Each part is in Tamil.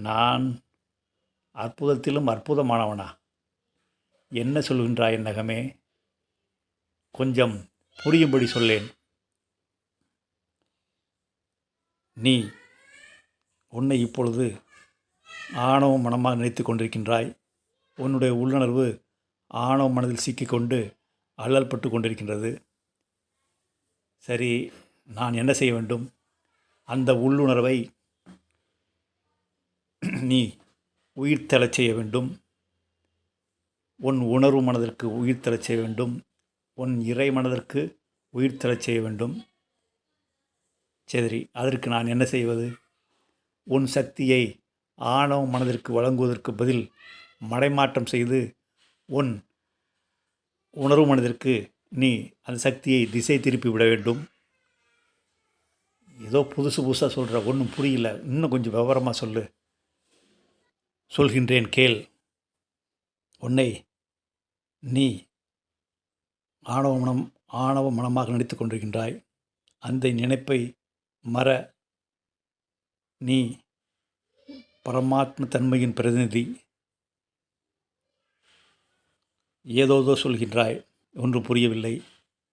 நான் அற்புதத்திலும் அற்புதமானவனா? என்ன சொல்கின்றாய் என் நகமே கொஞ்சம் புரியும்படி சொல்லேன். நீ உன்னை இப்பொழுது ஆணவ மனமாக நினைத்து கொண்டிருக்கின்றாய். உன்னுடைய உள்ளுணர்வு ஆணவ மனதில் சிக்கிக்கொண்டு அல்லல் பட்டு கொண்டிருக்கின்றது. சரி நான் என்ன செய்ய வேண்டும்? அந்த உள்ளுணர்வை நீ உயிர் உயிர்த்தெழச் செய்ய வேண்டும். உன் உணர்வு மனதிற்கு உயிர் உயிர்த்தெழச் செய்ய வேண்டும். உன் இறை மனதிற்கு உயிர்த்தெழச் செய்ய வேண்டும். சரி அதற்கு நான் என்ன செய்வது? உன் சக்தியை ஆணவ மனதிற்கு வழங்குவதற்கு பதில் மடைமாற்றம் செய்து உன் உணர்வு மனதிற்கு நீ அந்த சக்தியை திசை திருப்பி விட வேண்டும். ஏதோ புதுசு புதுசாக சொல்கிற ஒன்றும் புரியல. இன்னும் கொஞ்சம் விவரமாக சொல்லு. சொல்கின்றேன் கேள். உன்னை நீ ஆணவ மனம் ஆணவ மனமாக நடித்து கொண்டிருக்கின்றாய். அந்த நினைப்பை மற நீ பரமாத்ம தன்மையின் பிரதிநிதி. ஏதோதோ சொல்கின்றாய் ஒன்று புரியவில்லை.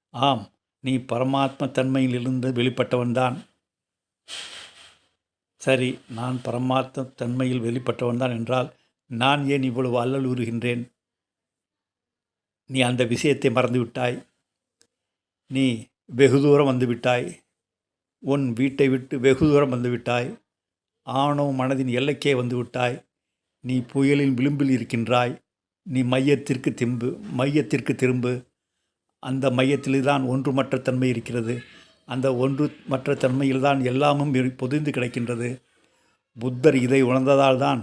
ஆம் நீ பரமாத்ம தன்மையிலிருந்து வெளிப்பட்டவன்தான். சரி நான் பரமாத்ம தன்மையில் வெளிப்பட்டவன்தான் என்றால் நான் ஏன் இவ்வளவு அல்லல் உறுகின்றேன் நீ அந்த விஷயத்தை மறந்துவிட்டாய். நீ வெகு தூரம் வந்துவிட்டாய். உன் வீட்டை விட்டு வெகு தூரம் வந்துவிட்டாய். ஆணவ மனதின் எல்லைக்கே வந்துவிட்டாய். நீ புயலின் விளிம்பில் இருக்கின்றாய். நீ மையத்திற்கு திரும்பு மையத்திற்கு திரும்பு. அந்த மையத்தில்தான் ஒன்றுமற்ற தன்மை இருக்கிறது. அந்த ஒன்று மற்ற தன்மையில்தான் எல்லாமும் பொதிந்து கிடக்கின்றது. புத்தர் இதை உணர்ந்ததால்தான்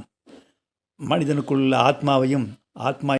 மனிதனுக்குள்ள ஆத்மாவையும் ஆத்மா